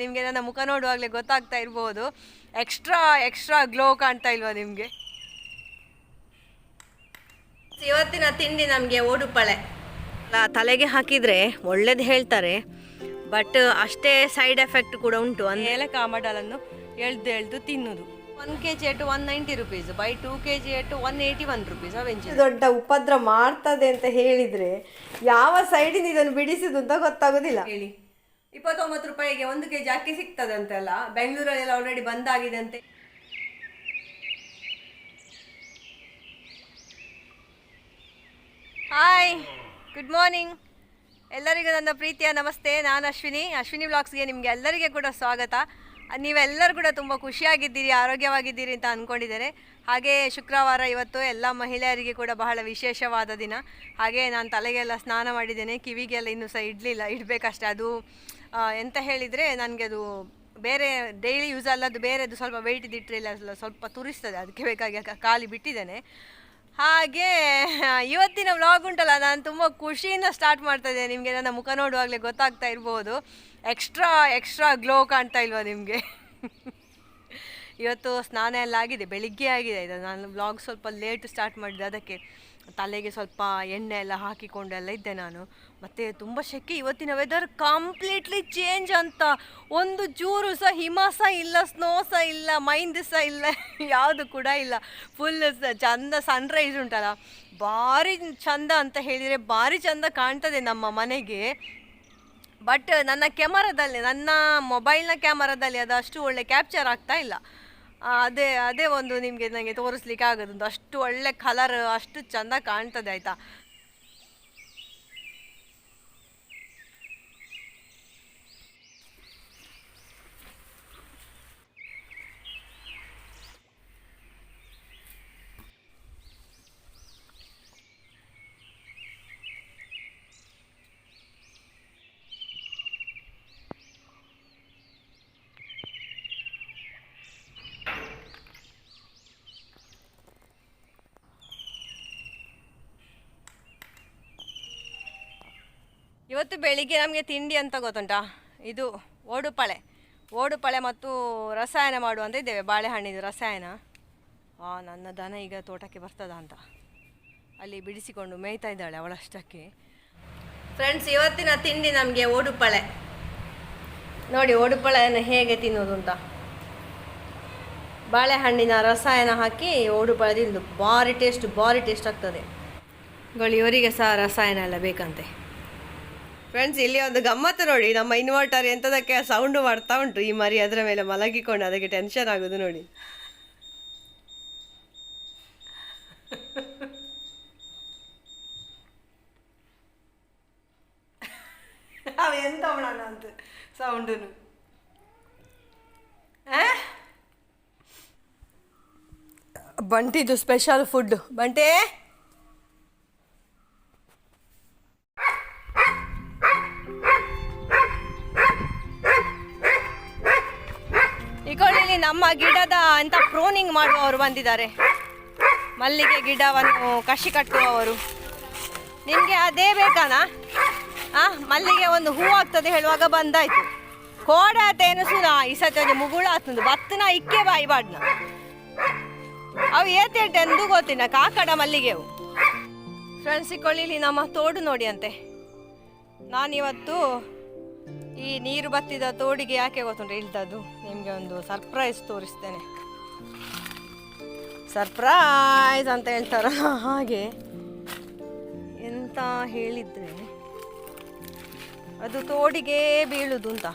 ನಿಮಗೆ ನನ್ನ ಮುಖ ನೋಡುವಾಗಲೇ ಗೊತ್ತಾಗ್ತಾ ಇರ್ಬೋದು. ಎಕ್ಸ್ಟ್ರಾ ಎಕ್ಸ್ಟ್ರಾ ಗ್ಲೋ ಕಾಣ್ತಾ ಇಲ್ವಾ ನಿಮಗೆ? ಇವತ್ತಿನ ತಿಂಡಿ ನಮಗೆ ಓಡುಪಳೆ. ತಲೆಗೆ ಹಾಕಿದರೆ ಒಳ್ಳೇದು ಹೇಳ್ತಾರೆ ಬಟ್ ಅಷ್ಟೇ ಸೈಡ್ ಎಫೆಕ್ಟ್ ಕೂಡ ಉಂಟು. ಅಂದಮೇಲೆ ಕಾಮಡಲನ್ನು ಎಳ್ದು ಎಳ್ದು ತಿನ್ನುದು. One K G at one ninety rupees buy two K G at one eighty one rupees ಅವೆಂಚು ದೊಡ್ಡ ಉಪದ್ರ ಮಾಡ್ತದೆ ಅಂತ ಹೇಳಿದ್ರೆ ಯಾವ ಸೈಡಿಂದ ಇದನ್ನು ಬಿಡಿಸುದು ಅಂತ ಗೊತ್ತಾಗೋದಿಲ್ಲ. ಹೇಳಿ. ಇಪ್ಪತ್ತೊಂಬತ್ತು ರೂಪಾಯಿಗೆ ಒಂದು ಕೆ ಜಿ ಅಕ್ಕಿ ಸಿಗ್ತದಂತೆಲ್ಲ. ಬೆಂಗಳೂರಲ್ಲೆಲ್ಲ ಆಲ್ರೆಡಿ ಬಂದಾಗಿದೆ ಅಂತೆ ಹಾಯ್ ಗುಡ್ ಮಾರ್ನಿಂಗ್ ಎಲ್ಲರಿಗೂ ನನ್ನ ಪ್ರೀತಿಯ ನಮಸ್ತೆ. ನಾನು ಅಶ್ವಿನಿ. ಅಶ್ವಿನಿ ಬ್ಲಾಗ್ಸ್ಗೆ ನಿಮಗೆ ಎಲ್ಲರಿಗೆ ಕೂಡ ಸ್ವಾಗತ. ನೀವೆಲ್ಲರೂ ಕೂಡ ತುಂಬ ಖುಷಿಯಾಗಿದ್ದೀರಿ, ಆರೋಗ್ಯವಾಗಿದ್ದೀರಿ ಅಂತ ಅಂದ್ಕೊಂಡಿದ್ದಾರೆ ಹಾಗೆ ಶುಕ್ರವಾರ ಇವತ್ತು ಎಲ್ಲ ಮಹಿಳೆಯರಿಗೆ ಕೂಡ ಬಹಳ ವಿಶೇಷವಾದ ದಿನ. ಹಾಗೆ ನಾನು ತಲೆಗೆಲ್ಲ ಸ್ನಾನ ಮಾಡಿದ್ದೇನೆ, ಕಿವಿಗೆಲ್ಲ ಇನ್ನೂ ಸಹ ಇಡಲಿಲ್ಲ. ಇಡಬೇಕಷ್ಟೇ. ಅದು ಎಂತ ಹೇಳಿದರೆ ನನಗೆ ಅದು ಬೇರೆ ಡೈಲಿ ಯೂಸ್ ಅಲ್ಲದು ಬೇರೆದು ಸ್ವಲ್ಪ ವೆಯ್ಟ್ ಇದ್ದಿಟ್ಟರೆ ಸ್ವಲ್ಪ ತುರಿಸ್ತದೆ, ಅದಕ್ಕೆ ಬೇಕಾಗಿ ಖಾಲಿ ಬಿಟ್ಟಿದ್ದೇನೆ. ಹಾಗೆ ಇವತ್ತಿನ ವ್ಲಾಗ್ ಉಂಟಲ್ಲ, ನಾನು ತುಂಬ ಖುಷಿಯಿಂದ ಸ್ಟಾರ್ಟ್ ಮಾಡ್ತಾ ಇದ್ದೇನೆ. ನಿಮಗೆ ನನ್ನ ಮುಖ ನೋಡುವಾಗಲೇ ಗೊತ್ತಾಗ್ತಾ ಇರ್ಬೋದು. ಎಕ್ಸ್ಟ್ರಾ ಎಕ್ಸ್ಟ್ರಾ ಗ್ಲೋ ಕಾಣ್ತಾ ಇಲ್ವಾ ನಿಮಗೆ? ಇವತ್ತು ಸ್ನಾನ ಎಲ್ಲ ಆಗಿದೆ, ಬೆಳಿಗ್ಗೆ ಆಗಿದೆ. ಇದು ನಾನು ವ್ಲಾಗ್ ಸ್ವಲ್ಪ ಲೇಟ್ ಸ್ಟಾರ್ಟ್ ಮಾಡಿದೆ ಅದಕ್ಕೆ ತಲೆಗೆ ಸ್ವಲ್ಪ ಎಣ್ಣೆ ಎಲ್ಲ ಹಾಕಿಕೊಂಡೆಲ್ಲ ಇದ್ದೆ ನಾನು. ಮತ್ತು ತುಂಬ ಶೆಕೆ, ಇವತ್ತಿನ ವೆದರ್ ಕಂಪ್ಲೀಟ್ಲಿ ಚೇಂಜ್ ಅಂತ. ಒಂದು ಚೂರು ಸಹ ಹಿಮ ಸಹ ಇಲ್ಲ ಸ್ನೋ ಸಹ ಇಲ್ಲ ಮೈಂದ್ ಸಹ ಇಲ್ಲ, ಯಾವುದು ಕೂಡ ಇಲ್ಲ. ಫುಲ್ ಚಂದ ಸನ್ರೈಸ್ ಉಂಟಲ್ಲ. ಭಾರಿ ಚಂದ ಅಂತ ಹೇಳಿದರೆ ಭಾರಿ ಚಂದ ಕಾಣ್ತದೆ ನಮ್ಮ ಮನೆಗೆ. ಬಟ್ ನನ್ನ ಕ್ಯಾಮರಾದಲ್ಲಿ, ನನ್ನ ಮೊಬೈಲ್ನ ಕ್ಯಾಮರಾದಲ್ಲಿ ಅದು ಅಷ್ಟು ಒಳ್ಳೆ ಕ್ಯಾಪ್ಚರ್ ಆಗ್ತಾ ಇಲ್ಲ. ಅದೇ ಅದೇ ಒಂದು ನಿಮಗೆ ನನಗೆ ತೋರಿಸ್ಲಿಕ್ಕೆ ಆಗೋದು ಅಷ್ಟು ಒಳ್ಳೆ ಕಲರ್ ಅಷ್ಟು ಚಂದ ಕಾಣ್ತದೆ, ಆಯಿತಾ? ಇವತ್ತು ಬೆಳಿಗ್ಗೆ ನಮಗೆ ತಿಂಡಿ ಅಂತ ಗೊತ್ತುಂಟಾ? ಇದು ಓಡುಪಳೆ. ಓಡುಪಳೆ ಮತ್ತು ರಸಾಯನ ಮಾಡುವಂತ ಇದ್ದೇವೆ. ಬಾಳೆಹಣ್ಣಿದು ರಸಾಯನ. ಆ, ನನ್ನ ದನ ಈಗ ತೋಟಕ್ಕೆ ಬರ್ತದ ಅಂತ. ಅಲ್ಲಿ ಬಿಡಿಸಿಕೊಂಡು ಮೇಯ್ತಾ ಇದ್ದಾಳೆ ಅವಳಷ್ಟಕ್ಕೆ. ಫ್ರೆಂಡ್ಸ್ ಇವತ್ತಿನ ತಿಂಡಿ ನಮಗೆ ಓಡುಪಳೆ. ನೋಡಿ, ಓಡುಪಳೆಯನ್ನು ಹೇಗೆ ತಿನ್ನೋದು ಅಂತ. ಬಾಳೆಹಣ್ಣಿನ ರಸಾಯನ ಹಾಕಿ ಓಡುಪಳೆ ತಿಂದು ಭಾರಿ ಟೇಸ್ಟ್ ಭಾರಿ ಟೇಸ್ಟ್ ಆಗ್ತದೆ. ಗಳಿಯವರಿಗೆ ಸಹ ರಸಾಯನ ಎಲ್ಲ ಬೇಕಂತೆ. ಫ್ರೆಂಡ್ಸ್ ಇಲ್ಲಿ ಒಂದು ಗಮ್ಮತ್ತು ನೋಡಿ ನಮ್ಮ ಇನ್ವರ್ಟರ್ ಎಂಥದಕ್ಕೆ ಸೌಂಡ್ ಮಾಡ್ತಾ ಉಂಟು. ಈ ಮರಿ ಅದರ ಮೇಲೆ ಮಲಗಿಕೊಂಡು ಅದಕ್ಕೆ ಟೆನ್ಷನ್ ಆಗೋದು ನೋಡಿ. ಅವ ಎಂತ ಅಂತ ಸೌಂಡನು ಬಂಟಿದು ಸ್ಪೆಷಲ್ ಫುಡ್ ಬಂಟೆ? ಇಕೊಳ್ಳಿ ನಮ್ಮ ಗಿಡದ ಅಂತ ಪ್ರೋನಿಂಗ್ ಮಾಡುವವರು ಬಂದಿದ್ದಾರೆ. ಮಲ್ಲಿಗೆ ಗಿಡವನ್ನು ಕಸಿ ಕಟ್ಟುವವರು. ನಿಮಗೆ ಅದೇ ಬೇಕಾನಾ? ಆ, ಮಲ್ಲಿಗೆ ಒಂದು ಹೂ ಆಗ್ತದೆ ಹೇಳುವಾಗ ಬಂದಾಯ್ತು. ಕೋಡಾತೇನು ಸುನ ಈ ಸತಿ ಒಂದು ಮುಗುಳ ಆಗ್ತದೆ. ಬತ್ತನ ಇಕ್ಕೆ ಬಾಯಿ ಬಾಡ್ನ. ಅವು ಏತೇಟೆ ಎಂದು ಗೊತ್ತಿನ ಕಾಕಡ ಮಲ್ಲಿಗೆವು. ಫ್ರೆಂಡ್ಸ್ ಇಕ್ಕೊಳ್ಳಿ ನಮ್ಮ ತೋಡು ನೋಡಿ ಅಂತೆ ನಾನಿವತ್ತು ಈ ನೀರು ಬತ್ತಿದ ತೋಡಿಗೆ ಯಾಕೆ ಗೊತ್ತುಂಟು? ಇಳ್ದದ್ದು ನಿಮಗೆ ಒಂದು ಸರ್ಪ್ರೈಸ್ ತೋರಿಸ್ತೇನೆ. ಸರ್ಪ್ರೈಸ್ ಅಂತ ಹೇಳ್ತಾರ? ಹಾಗೆ. ಎಂತ ಹೇಳಿದ್ರೆ, ಅದು ತೋಡಿಗೆ ಬೀಳುದು ಅಂತ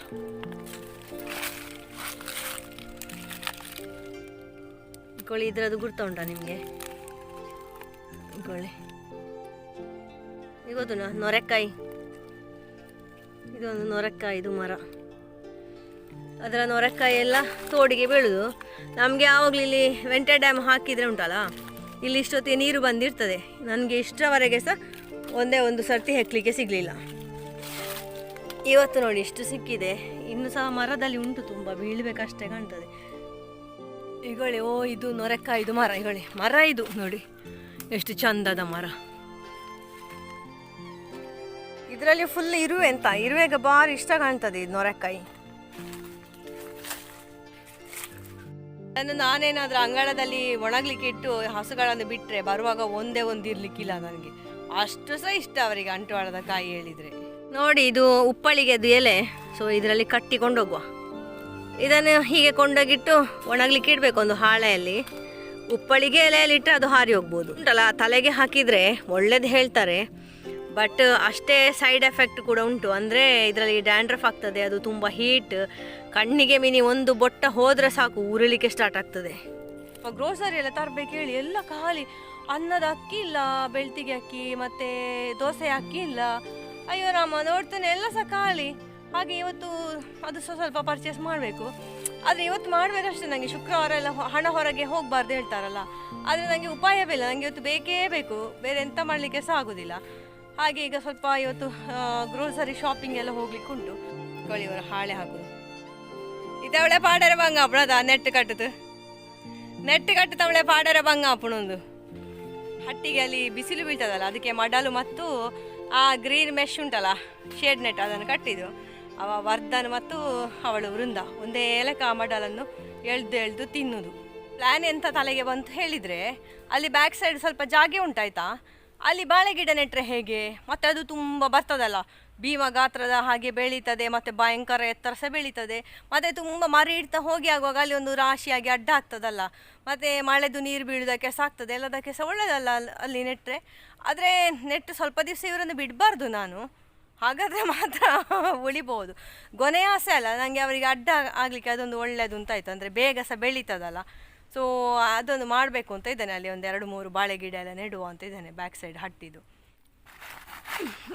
ಇಕೊಳ್ಳಿ ಇದ್ರದ್ದು ಗುರ್ತ ಉಂಟಾ ನಿಮಗೆ? ಇಕೊಳ್ಳಿ ಇವತ್ತು ನೊರೆಕಾಯಿ. ಇದೊಂದು ನೊರೆಕಾಯಿ, ಇದು ಮರ. ಅದರ ನೊರೆಕಾಯಿ ಎಲ್ಲ ತೋಡಿಗೆ ಬೀಳುದು. ನಮಗೆ ಯಾವಾಗಲೂ ಇಲ್ಲಿ ವೆಂಟೆ ಡ್ಯಾಮ್ ಹಾಕಿದರೆ ಉಂಟಲ್ಲ, ಇಲ್ಲಿ ಇಷ್ಟೊತ್ತಿಗೆ ನೀರು ಬಂದಿರ್ತದೆ. ನನಗೆ ಇಷ್ಟರವರೆಗೆ ಸಹ ಒಂದೇ ಒಂದು ಸರ್ತಿ ಹೆಕ್ಲಿಕ್ಕೆ ಸಿಗಲಿಲ್ಲ. ಇವತ್ತು ನೋಡಿ ಇಷ್ಟು ಸಿಕ್ಕಿದೆ. ಇನ್ನು ಸಹ ಮರದಲ್ಲಿ ಉಂಟು ತುಂಬ ಬೀಳ್ಬೇಕಷ್ಟೇ ಕಾಣ್ತದೆ. ಈಗಳಿ ಓ, ಇದು ನೊರೆಕಾಯಿ, ಇದು ಮರ ಈಗಳಿ ಮರ ಇದು ನೋಡಿ, ಎಷ್ಟು ಚಂದದ ಮರ. ಇದರಲ್ಲಿ ಫುಲ್ ಇರುವೆ ಅಂತ. ಇರುವೆಗೆ ಬಾರಿ ಇಷ್ಟ ಕಾಣ್ತದೆ ಇದು ನೊರೆಕಾಯಿ. ನಾನು ನಾನೇನಾದ್ರೂ ಅಂಗಳದಲ್ಲಿ ಒಣಗ್ಲಿಕ್ಕೆ ಇಟ್ಟು ಹಸುಗಳನ್ನು ಬಿಟ್ಟರೆ ಬರುವಾಗ ಒಂದೇ ಒಂದು ಇರ್ಲಿಕ್ಕಿಲ್ಲ ನನಗೆ. ಅಷ್ಟು ಸಹ ಇಷ್ಟ ಅವರಿಗೆ ಅಂಟುವಾಳದ ಕಾಯಿ ಹೇಳಿದರೆ. ನೋಡಿ ಇದು ಉಪ್ಪಳಿಗೆದು ಎಲೆ. ಸೊ ಇದರಲ್ಲಿ ಕಟ್ಟಿಕೊಂಡು ಹೋಗುವ ಇದನ್ನು ಹೀಗೆ ಕೊಂಡೋಗಿಟ್ಟು ಒಣಗ್ಲಿಕ್ಕೆ ಇಡಬೇಕು ಒಂದು ಹಾಳೆಯಲ್ಲಿ. ಉಪ್ಪಳಿಗೆ ಎಲೆಯಲ್ಲಿ ಇಟ್ಟರೆ ಅದು ಹಾರಿ ಹೋಗ್ಬೋದು. ಉಂಟಲ್ಲ ತಲೆಗೆ ಹಾಕಿದರೆ ಒಳ್ಳೇದು ಹೇಳ್ತಾರೆ. ಬಟ್ ಅಷ್ಟೇ ಸೈಡ್ ಎಫೆಕ್ಟ್ ಕೂಡ ಉಂಟು. ಅಂದರೆ ಇದರಲ್ಲಿ ಡ್ಯಾಂಡ್ರಫ್ ಆಗ್ತದೆ, ಅದು ತುಂಬ ಹೀಟ್ ಕಣ್ಣಿಗೆ ಮಿನಿ ಒಂದು ಬೊಟ್ಟ ಹೋದರೆ ಸಾಕು, ಉರಿಲಿಕ್ಕೆ ಸ್ಟಾರ್ಟ್ ಆಗ್ತದೆ. ಗ್ರೋಸರಿ ಎಲ್ಲ ತರಬೇಕು ಹೇಳಿ, ಎಲ್ಲ ಖಾಲಿ. ಅನ್ನದ ಅಕ್ಕಿ ಇಲ್ಲ, ಬೆಳ್ತಿಗೆ ಅಕ್ಕಿ, ಮತ್ತೆ ದೋಸೆ ಅಕ್ಕಿ ಇಲ್ಲ. ಅಯ್ಯೋ ರಾಮ, ನೋಡ್ತಾನೆ, ಎಲ್ಲ ಸಹ ಖಾಲಿ. ಹಾಗೆ ಇವತ್ತು ಅದು ಸಹ ಸ್ವಲ್ಪ ಪರ್ಚೇಸ್ ಮಾಡಬೇಕು. ಆದರೆ ಇವತ್ತು ಮಾಡಬೇಕಷ್ಟೇ ನನಗೆ ಶುಕ್ರವಾರ ಎಲ್ಲ ಹಣ ಹೊರಗೆ ಹೋಗಬಾರ್ದು ಹೇಳ್ತಾರಲ್ಲ. ಆದರೆ ನನಗೆ ಉಪಾಯವಿಲ್ಲ ನನಗೆ ಇವತ್ತು ಬೇಕೇ ಬೇಕು. ಬೇರೆ ಎಂತ ಮಾಡಲಿಕ್ಕೆ ಸಹ ಆಗೋದಿಲ್ಲ. ಹಾಗೆ ಈಗ ಸ್ವಲ್ಪ ಇವತ್ತು ಗ್ರೋಸರಿ ಶಾಪಿಂಗ್ ಎಲ್ಲ ಹೋಗ್ಲಿಕ್ಕೆ ಉಂಟು. ಕೋಳಿಯವರು ಹಾಳೆ ಹಾಕುದು. ಇತವಳೆ ಪಾಡರೆ ಬಂಗ ಅಪ್ಪಣದ ನೆಟ್ ಕಟ್ಟದು. ನೆಟ್ ಕಟ್ಟುತ್ತವಳೆ ಪಾಡರೆ ಬಂಗ ಅಪ್ಪಣೊಂದು. ಹಟ್ಟಿಗೆ ಅಲ್ಲಿ ಬಿಸಿಲು ಬೀಳ್ತದಲ್ಲ, ಅದಕ್ಕೆ ಮಡಲು ಮತ್ತು, ಆ ಗ್ರೀನ್ ಮೆಶ್ ಉಂಟಲ್ಲ ಶೇಡ್ ನೆಟ್ ಅದನ್ನು ಕಟ್ಟಿದ್ದು. ಅವ ವರ್ಧನ್ ಮತ್ತು ಅವಳು ವೃಂದ, ಒಂದೇ ಏಲಕ ಆ ಮಡಲನ್ನು ಎಳ್ದು ಎಳ್ದು ತಿನ್ನುದು. ಪ್ಲ್ಯಾನ್ ಎಂತ ತಲೆಗೆ ಬಂತು ಹೇಳಿದರೆ, ಅಲ್ಲಿ ಬ್ಯಾಕ್ ಸೈಡ್ ಸ್ವಲ್ಪ ಜಾಗೆ ಉಂಟಾಯ್ತಾ? ಅಲ್ಲಿ ಬಾಳೆ ಗಿಡ ನೆಟ್ಟರೆ ಹೇಗೆ? ಮತ್ತೆ ಅದು ತುಂಬ ಬರ್ತದಲ್ಲ. ಭೀಮ ಗಾತ್ರದ ಹಾಗೆ ಬೆಳೀತದೆ, ಮತ್ತು ಭಯಂಕರ ಎತ್ತರ ಸಹ ಬೆಳೀತದೆ. ಮತ್ತು ತುಂಬ ಮರಿ ಇಡ್ತಾ ಹೋಗಿ ಆಗುವಾಗ ಅಲ್ಲಿ ಒಂದು ರಾಶಿಯಾಗಿ ಅಡ್ಡ ಆಗ್ತದಲ್ಲ. ಮತ್ತು ಮಳೆದು ನೀರು ಬೀಳೋದಕ್ಕೆ ಸಹ ಆಗ್ತದೆ, ಎಲ್ಲದಕ್ಕೆ ಸಹ ಒಳ್ಳೆಯದಲ್ಲ ಅಲ್- ಅಲ್ಲಿ ನೆಟ್ಟರೆ ಆದರೆ ನೆಟ್ಟು ಸ್ವಲ್ಪ ದಿವಸ ಇವರನ್ನು ಬಿಡಬಾರ್ದು ನಾನು. ಹಾಗಾದರೆ ಮಾತ್ರ ಉಳಿಬೋದು ಗೊನೆ ಆಸೆ ಅಲ್ಲ ನನಗೆ ಅವರಿಗೆ ಅಡ್ಡ ಆಗಲಿಕ್ಕೆ ಅದೊಂದು ಒಳ್ಳೆಯದು ಅಂತ ಆಯ್ತು. ಅಂದರೆ ಬೇಗ ಸಹ ಬೆಳೀತದಲ್ಲ. ಸೊ ಅದೊಂದು ಮಾಡಬೇಕು ಅಂತ ಇದ್ದೇನೆ. ಅಲ್ಲಿ ಒಂದು ಎರಡು ಮೂರು ಬಾಳೆ ಗಿಡ ಎಲ್ಲ ನೆಡುವ ಅಂತ ಇದ್ದೇನೆ ಬ್ಯಾಕ್ ಸೈಡ್ ಹಟ್ಟಿದು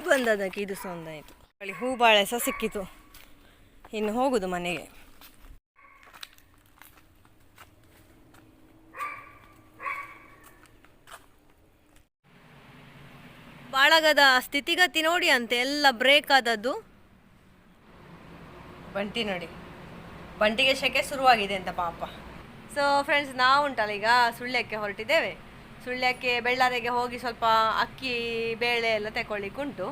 ಬಂದದಕ್ಕೆ ಇದು ಸಹ ಒಂದಾಯಿತು ಅಲ್ಲಿ ಹೂ ಬಾಳೆ ಸಹ ಸಿಕ್ಕಿತು. ಇನ್ನು ಹೋಗುದು ಮನೆಗೆ. ಬಾಳಗದ ಸ್ಥಿತಿಗತಿ ನೋಡಿ ಅಂತೆ, ಎಲ್ಲ ಬ್ರೇಕ್ ಆದದ್ದು. ಬಂಟಿ ನೋಡಿ. ಬಂಟಿಗೆ ಶೆಕೆ ಶುರುವಾಗಿದೆ ಅಂತ ಪಾಪ. ಸೊ ಫ್ರೆಂಡ್ಸ್ ನಾವು ಉಂಟಲ್ಲ ಈಗ ಸುಳ್ಯಕ್ಕೆ ಹೊರಟಿದ್ದೇವೆ. ಸುಳ್ಯಕ್ಕೆ ಬೆಳ್ಳಾರಿಗೆ ಹೋಗಿ ಸ್ವಲ್ಪ ಅಕ್ಕಿ, ಬೇಳೆ ಎಲ್ಲ ತಗೊಳ್ಳಿಕ್ಕುಂಟು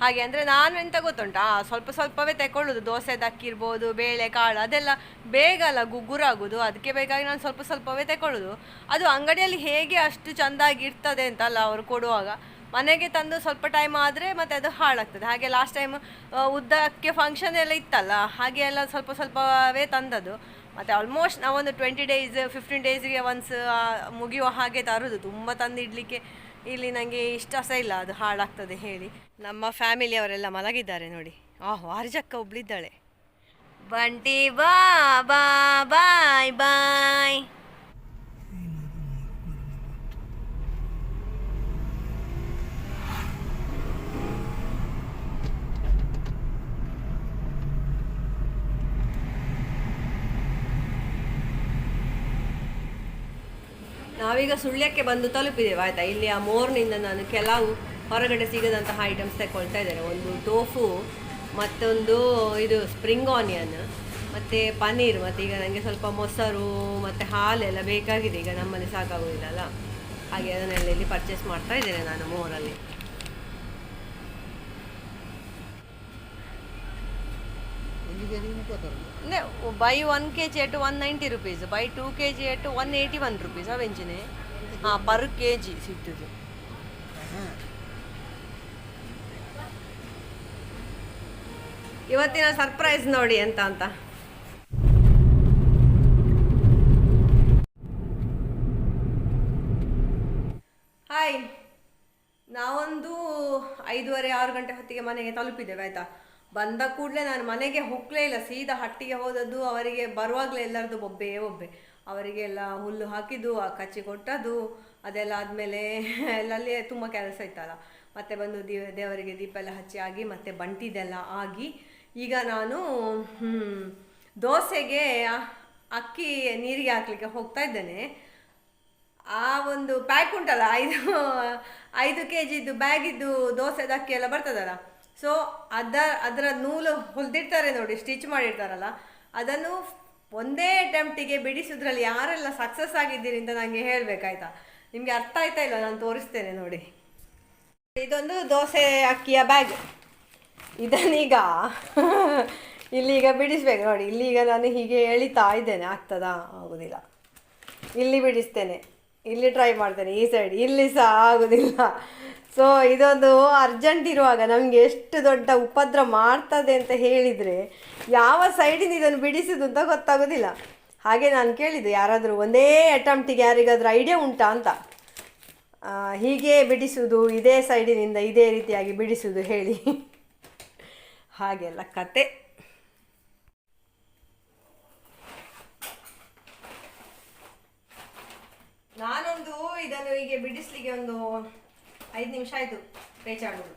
ಹಾಗೆ ಅಂದರೆ ನಾನು ಎಂತ ಗೊತ್ತುಂಟಾ? ಸ್ವಲ್ಪ ಸ್ವಲ್ಪವೇ ತಗೊಳ್ಳೋದು ದೋಸೆದ ಅಕ್ಕಿ ಇರ್ಬೋದು, ಬೇಳೆ, ಕಾಳು, ಅದೆಲ್ಲ ಬೇಗ ಅಲ್ಲ ಗುಗ್ಗುರಾಗೋದು ಅದಕ್ಕೆ ಬೇಕಾಗಿ ನಾನು ಸ್ವಲ್ಪ ಸ್ವಲ್ಪವೇ ತಗೊಳ್ಳೋದು ಅದು ಅಂಗಡಿಯಲ್ಲಿ ಹೇಗೆ ಅಷ್ಟು ಚೆಂದಾಗಿ ಇರ್ತದೆ ಅಂತಲ್ಲ ಅವರು ಕೊಡುವಾಗ. ಮನೆಗೆ ತಂದು ಸ್ವಲ್ಪ ಟೈಮ್ ಆದರೆ ಮತ್ತೆ ಅದು ಹಾಳಾಗ್ತದೆ. ಹಾಗೆ ಲಾಸ್ಟ್ ಟೈಮ್ ಉದ್ದಕ್ಕೆ ಫಂಕ್ಷನ್ ಎಲ್ಲ ಇತ್ತಲ್ಲ, ಹಾಗೆ ಎಲ್ಲ ಸ್ವಲ್ಪ ಸ್ವಲ್ಪವೇ ತಂದದ್ದು. ಮತ್ತು ಆಲ್ಮೋಸ್ಟ್ ನಾವೊಂದು ಟ್ವೆಂಟಿ ಡೇಸ್ ಫಿಫ್ಟೀನ್ ಡೇಸ್ಗೆ ಒನ್ಸ್ ಮುಗಿಯುವ ಹಾಗೆ ತರೋದು. ತುಂಬ ತಂದು ಇಡಲಿಕ್ಕೆ ಇಲ್ಲಿ ನನಗೆ ಇಷ್ಟ ಸಹ ಇಲ್ಲ ಅದು ಹಾಳಾಗ್ತದೆ ಹೇಳಿ. ನಮ್ಮ ಫ್ಯಾಮಿಲಿಯವರೆಲ್ಲ ಮಲಗಿದ್ದಾರೆ ನೋಡಿ. ಆಹ್ ವಾರಿಜಕ್ಕ ಒಬ್ಳಿದ್ದಾಳೆ. ಬಂಟಿ ಬಾ ಬಾ ಬಾಯ್ ಬಾಯ್. ನಾವೀಗ ಸುಳ್ಯಕ್ಕೆ ಬಂದು ತಲುಪಿದ್ದೇವೆ ಆಯ್ತಾ? ಇಲ್ಲಿ ಆ ಮೋರ್ನಿಂದ ನಾನು ಕೆಲವು ಹೊರಗಡೆ ಸಿಗದಂತಹ ಐಟಮ್ಸ್ ತಗೊಳ್ತಾ ಇದ್ದೇನೆ. ಒಂದು ಟೋಫು ಮತ್ತೊಂದು ಇದು ಸ್ಪ್ರಿಂಗ್ ಆನಿಯನ್ ಮತ್ತು ಪನ್ನೀರ್, ಮತ್ತು ಈಗ ನನಗೆ ಸ್ವಲ್ಪ ಮೊಸರು, ಮತ್ತು ಹಾಲೆಲ್ಲ ಬೇಕಾಗಿದೆ. ಈಗ ನಮ್ಮಲ್ಲಿ ಸಾಕಾಗೋದಿಲ್ಲಲ್ಲ ಹಾಗೆ ಅದನ್ನೆಲ್ಲ ಇಲ್ಲಿ ಪರ್ಚೇಸ್ ಮಾಡ್ತಾ ಇದ್ದೇನೆ ನಾನು ಮೋರಲ್ಲಿ. ಅಂದ್ರೆ buy one K G at one ninety rupees buy two K G at one eighty one rupees ಅವೆಂಚಿನೆ ಹಾಂ ಪರ್ ಕೆ ಜಿ ಸಿಗ್ತದೆ ಇವತ್ತಿನ ಸರ್ಪ್ರೈಸ್ ನೋಡಿ ಎಂತ ಅಂತ. ಹಾಯ್ ನಾವೊಂದು ಐದೂವರೆ ಆರು ಗಂಟೆ ಹೊತ್ತಿಗೆ ಮನೆಗೆ ತಲುಪಿದ್ದೇವೆ, ಆಯ್ತಾ? ಬಂದ ಕೂಡಲೇ ನಾನು ಮನೆಗೆ ಹೋಗ್ಲೇ ಇಲ್ಲ. ಸೀದಾ ಹಟ್ಟಿಗೆ ಹೋದದ್ದು ಅವರಿಗೆ ಬರುವಾಗಲೇ ಎಲ್ಲರದ್ದು ಬೊಬ್ಬೆ ಒಬ್ಬೆ ಅವರಿಗೆ ಎಲ್ಲ ಹುಲ್ಲು ಹಾಕಿದ್ದು, ಆ ಕಚ್ಚಿ ಕೊಟ್ಟದ್ದು, ಅದೆಲ್ಲ ಆದಮೇಲೆ ಎಲ್ಲಲ್ಲಿ ತುಂಬ ಕೆಲಸ ಇತ್ತಲ್ಲ. ಮತ್ತೆ ಬಂದು ದೀ, ದೇವರಿಗೆ ದೀಪ ಎಲ್ಲ ಹಚ್ಚಿ ಆಗಿ, ಮತ್ತೆ ಬಂಟಿದೆಲ್ಲ ಆಗಿ, ಈಗ ನಾನು ದೋಸೆಗೆ ಅಕ್ಕಿ ನೀರಿಗೆ ಹಾಕ್ಲಿಕ್ಕೆ ಹೋಗ್ತಾ ಇದ್ದೇನೆ. ಆ ಒಂದು ಪ್ಯಾಕ್ ಉಂಟಲ್ಲ, ಐದು ಐದು ಕೆ ಜಿದ್ದು ಬ್ಯಾಗಿದ್ದು ದೋಸೆದು ಅಕ್ಕಿ ಎಲ್ಲ ಬರ್ತದಲ್ಲ. ಸೊ ಅದ ಅದರ ನೂಲು ಹೊಲ್ದಿರ್ತಾರೆ ನೋಡಿ ಸ್ಟಿಚ್ ಮಾಡಿರ್ತಾರಲ್ಲ. ಅದನ್ನು ಒಂದೇ ಅಟೆಂಪ್ಟಿಗೆ ಬಿಡಿಸೋದ್ರಲ್ಲಿ ಯಾರೆಲ್ಲ ಸಕ್ಸಸ್ ಆಗಿದ್ದೀರಿ ಅಂತ ನನಗೆ ಹೇಳಬೇಕಾಯ್ತಾ? ನಿಮಗೆ ಅರ್ಥ ಆಯ್ತಾ ಇಲ್ಲ ನಾನು ತೋರಿಸ್ತೇನೆ ನೋಡಿ. ಇದೊಂದು ದೋಸೆ ಅಕ್ಕಿಯ ಬ್ಯಾಗ್ ಇದನ್ನೀಗ ಇಲ್ಲಿಗ ಬಿಡಿಸ್ಬೇಕು. ನೋಡಿ, ಇಲ್ಲಿಗ ನಾನು ಹೀಗೆ ಎಳಿತಾ ಇದ್ದೇನೆ. ಆಗ್ತದಾ? ಆಗೋದಿಲ್ಲ. ಇಲ್ಲಿ ಬಿಡಿಸ್ತೇನೆ. ಇಲ್ಲಿ ಟ್ರೈ ಮಾಡ್ತೇನೆ. ಈ ಸೈಡ್ ಇಲ್ಲಿ ಸಹ ಆಗೋದಿಲ್ಲ. ಸೊ ಇದೊಂದು ಅರ್ಜೆಂಟ್ ಇರುವಾಗ ನಮಗೆ ಎಷ್ಟು ದೊಡ್ಡ ಉಪದ್ರ ಮಾಡ್ತದೆ ಅಂತ ಹೇಳಿದರೆ ಯಾವ ಸೈಡಿಂದ ಇದನ್ನು ಬಿಡಿಸಿದ್ದು ಅಂತ ಗೊತ್ತಾಗೋದಿಲ್ಲ. ಹಾಗೆ ನಾನು ಕೇಳಿದೆ, ಯಾರಾದರೂ ಒಂದೇ ಅಟೆಂಪ್ಟಿಗೆ ಯಾರಿಗಾದ್ರೂ ಐಡಿಯಾ ಉಂಟಾ ಅಂತ? ಹೀಗೆ ಬಿಡಿಸುವುದು ಇದೇ ಸೈಡಿನಿಂದ ಇದೇ ರೀತಿಯಾಗಿ ಬಿಡಿಸುವುದು ಹೇಳಿ. ಹಾಗೆಲ್ಲ ಕತೆ. ನಾನೊಂದು ಇದನ್ನು ಹೀಗೆ ಬಿಡಿಸ್ಲಿಕ್ಕೆ ಒಂದು ಐದು ನಿಮಿಷ ಆಯಿತು. ಪೇಚಾಡೋದು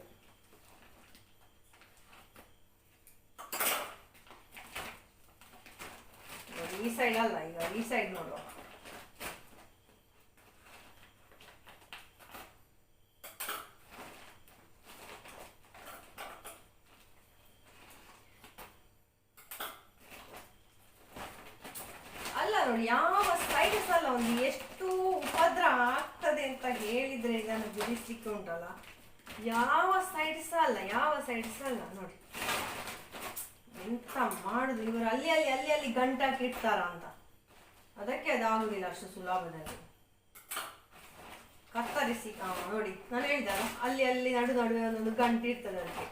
ಈ ಸೈಡ್ ಅಲ್ಲ ಈಗ ಈ ಸೈಡ್ ನೋಡುವ ಅಲ್ಲ ನೋಡಿ, ಯಾವ ಸೈಡ್ಸ್ ಅಲ್ಲ ಒಂದು ಎಷ್ಟು ಉಪದ್ರ ಅಂತ ಹೇಳಿದ್ರೆ ಇದನ್ನು ಬಿಡಿಸ್ಲಿಕ್ಕೆ ಉಂಟಲ್ಲ? ಯಾವ ಸೈಡ್ಸ್ ಅಲ್ಲ, ಯಾವ ಸೈಡ್ ಸಹ ಅಲ್ಲ ನೋಡಿ. ಎಂತ ಮಾಡುದು ಇವರು? ಅಲ್ಲಿ ಅಲ್ಲಿ ಅಲ್ಲಿ ಅಲ್ಲಿ ಗಂಟಾಕಿ ಇಡ್ತಾರ ಅಂತ. ಅದಕ್ಕೆ ಅದಾಗುದಿಲ್ಲ ಅಷ್ಟು ಸುಲಭದಲ್ಲಿ. ಕತ್ತರಿಸಿ ನೋಡಿ, ನಾನು ಹೇಳಿದಲ್ಲ, ಅಲ್ಲಿ ಅಲ್ಲಿ ನಡು ನಡುವೆ ಒಂದೊಂದು ಗಂಟು ಇರ್ತದೆ ಅದಕ್ಕೆ.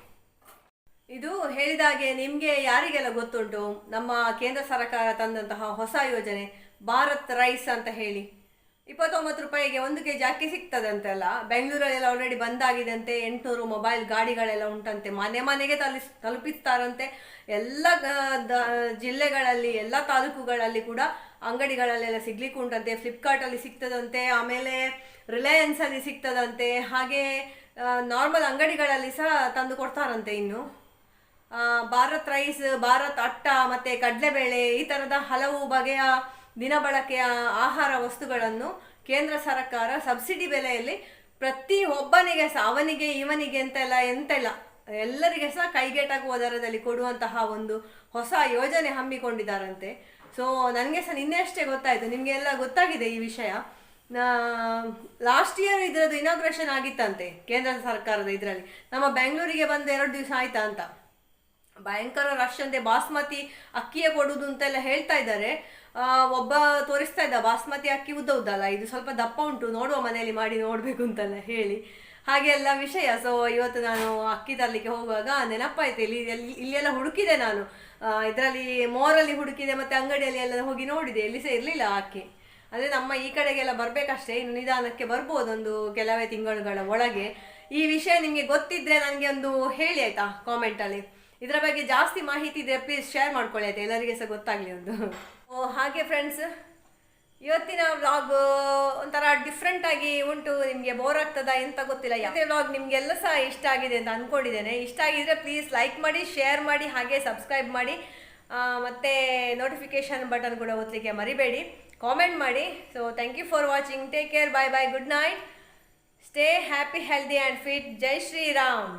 ಇದು ಹೇಳಿದಾಗೆ ನಿಮಗೆ ಯಾರಿಗೆಲ್ಲ ಗೊತ್ತುಂಟು? ನಮ್ಮ ಕೇಂದ್ರ ಸರ್ಕಾರ ತಂದಂತಹ ಹೊಸ ಯೋಜನೆ, ಭಾರತ್ ರೈಸ್ ಅಂತ ಹೇಳಿ. ಇಪ್ಪತ್ತೊಂಬತ್ತು ರೂಪಾಯಿಗೆ ಒಂದು ಕೆ ಜಿ ಅಕ್ಕಿ ಸಿಗ್ತದಂತೆಲ್ಲ. ಬೆಂಗಳೂರಲ್ಲೆಲ್ಲ ಆಲ್ರೆಡಿ ಬಂದಾಗಿದೆ ಅಂತೆ ಎಂಟುನೂರು ಮೊಬೈಲ್ ಗಾಡಿಗಳೆಲ್ಲ ಉಂಟಂತೆ. ಮನೆ ಮನೆಗೆ ತಲಿಸ್, ತಲುಪಿಸ್ತಾರಂತೆ. ಎಲ್ಲ ಜಿಲ್ಲೆಗಳಲ್ಲಿ, ಎಲ್ಲ ತಾಲೂಕುಗಳಲ್ಲಿ ಕೂಡ ಅಂಗಡಿಗಳಲ್ಲೆಲ್ಲ ಸಿಗ್ಲಿಕ್ಕೆ ಉಂಟಂತೆ. ಫ್ಲಿಪ್ಕಾರ್ಟಲ್ಲಿ ಸಿಗ್ತದಂತೆ, ಆಮೇಲೆ ರಿಲಯನ್ಸಲ್ಲಿ ಸಿಗ್ತದಂತೆ. ಹಾಗೆ ನಾರ್ಮಲ್ ಅಂಗಡಿಗಳಲ್ಲಿ ಸಹ ತಂದು ಕೊಡ್ತಾರಂತೆ ಇನ್ನು. ಭಾರತ್ ರೈಸ್ ಭಾರತ್ ಅಟ್ಟ, ಮತ್ತು ಕಡಲೆಬೇಳೆ ಈ ಥರದ ಹಲವು ಬಗೆಯ ದಿನಬಳಕೆಯ ಆಹಾರ ವಸ್ತುಗಳನ್ನು ಕೇಂದ್ರ ಸರ್ಕಾರ ಸಬ್ಸಿಡಿ ಬೆಲೆಯಲ್ಲಿ ಪ್ರತಿ ಒಬ್ಬನಿಗೆ ಸಹ, ಅವನಿಗೆ, ಇವನಿಗೆ ಅಂತೆಲ್ಲ, ಎಂತೆಲ್ಲ, ಎಲ್ಲರಿಗೆ ಸಹ ಕೈಗೆಟಕುವ ದರದಲ್ಲಿ ಕೊಡುವಂತಹ ಒಂದು ಹೊಸ ಯೋಜನೆ ಹಮ್ಮಿಕೊಂಡಿದ್ದಾರಂತೆ. ಸೊ ನನಗೆ ಸಹ ನಿನ್ನೆ ಅಷ್ಟೇ ಗೊತ್ತಾಯಿತು. ನಿಮಗೆಲ್ಲ ಗೊತ್ತಾಗಿದೆ ಈ ವಿಷಯ. ಲಾಸ್ಟ್ ಇಯರ್ ಇದರದ್ದು ಇನಾಗ್ರೇಷನ್ ಆಗಿತ್ತಂತೆ ಕೇಂದ್ರ ಸರ್ಕಾರದ ಇದರಲ್ಲಿ. ನಮ್ಮ ಬೆಂಗಳೂರಿಗೆ ಬಂದು ಎರಡು ದಿವಸ ಆಯ್ತಾ ಅಂತ. ಭಯಂಕರ ರಶ್ ಬಾಸ್ಮತಿ ಅಕ್ಕಿಯೇ ಕೊಡುವುದು ಅಂತೆಲ್ಲ ಹೇಳ್ತಾ ಇದ್ದಾರೆ. ಒಬ್ಬ ತೋರಿಸ್ತಾ ಇದ್ದ, ಬಾಸ್ಮತಿ ಅಕ್ಕಿ ಉದ್ದ ಉದ್ದಲ್ಲ ಇದು ಸ್ವಲ್ಪ ದಪ್ಪ ಉಂಟು, ನೋಡುವ ಮನೆಯಲ್ಲಿ ಮಾಡಿ ನೋಡಬೇಕು ಅಂತೆಲ್ಲ ಹೇಳಿ. ಹಾಗೆ ಎಲ್ಲ ವಿಷಯ ಸೊ ಇವತ್ತು ನಾನು ಅಕ್ಕಿ ತರಲಿಕ್ಕೆ ಹೋಗುವಾಗ ನೆನಪಾಯ್ತು, ಇಲ್ಲಿ ಇಲ್ಲೆಲ್ಲ ಹುಡುಕಿದೆ ನಾನು. ಇದರಲ್ಲಿ ಮೋರಲ್ಲಿ ಹುಡುಕಿದೆ, ಮತ್ತೆ ಅಂಗಡಿಯಲ್ಲಿ ಎಲ್ಲ ಹೋಗಿ ನೋಡಿದೆ, ಎಲ್ಲಿ ಸಹ ಇರಲಿಲ್ಲ ಅಕ್ಕಿ. ಅಂದರೆ ನಮ್ಮ ಈ ಕಡೆಗೆಲ್ಲ ಬರಬೇಕಷ್ಟೇ, ಇನ್ನು ನಿಧಾನಕ್ಕೆ ಬರ್ಬೋದು ಒಂದು ಕೆಲವೇ ತಿಂಗಳುಗಳ ಒಳಗೆ. ಈ ವಿಷಯ ನಿಮಗೆ ಗೊತ್ತಿದ್ರೆ ನನಗೆ ಒಂದು ಹೇಳಿ ಆಯ್ತಾ ಕಾಮೆಂಟಲ್ಲಿ ಇದರ ಬಗ್ಗೆ ಜಾಸ್ತಿ ಮಾಹಿತಿ ಇದೆ ಪ್ಲೀಸ್ ಶೇರ್ ಮಾಡ್ಕೊಳ್ಳಿ ಆಯ್ತಾ ಎಲ್ಲರಿಗೆ ಸಹ ಗೊತ್ತಾಗಲಿ ಒಂದು. ಓ, ಹಾಗೆ ಫ್ರೆಂಡ್ಸ್ ಇವತ್ತಿನ ವ್ಲಾಗ್ ಒಂಥರ ಡಿಫ್ರೆಂಟ್ ಆಗಿ ಉಂಟು ನಿಮಗೆ ಬೋರ್ ಆಗ್ತದ ಎಂತ ಗೊತ್ತಿಲ್ಲ. ಯಾವುದೇ ವ್ಲಾಗ್ ನಿಮಗೆಲ್ಲ ಸಹ ಇಷ್ಟ ಆಗಿದೆ ಅಂತ ಅಂದ್ಕೊಂಡಿದ್ದೇನೆ ಇಷ್ಟ ಆಗಿದ್ರೆ ಪ್ಲೀಸ್ ಲೈಕ್ ಮಾಡಿ ಶೇರ್ ಮಾಡಿ ಹಾಗೆ ಸಬ್ಸ್ಕ್ರೈಬ್ ಮಾಡಿ. ಮತ್ತೆ ನೋಟಿಫಿಕೇಶನ್ ಬಟನ್ ಕೂಡ ಒತ್ತಲಿಕ್ಕೆ ಮರಿಬೇಡಿ. ಕಾಮೆಂಟ್ ಮಾಡಿ. So thank you for watching take care bye bye good night stay happy healthy and fit Jai Shriram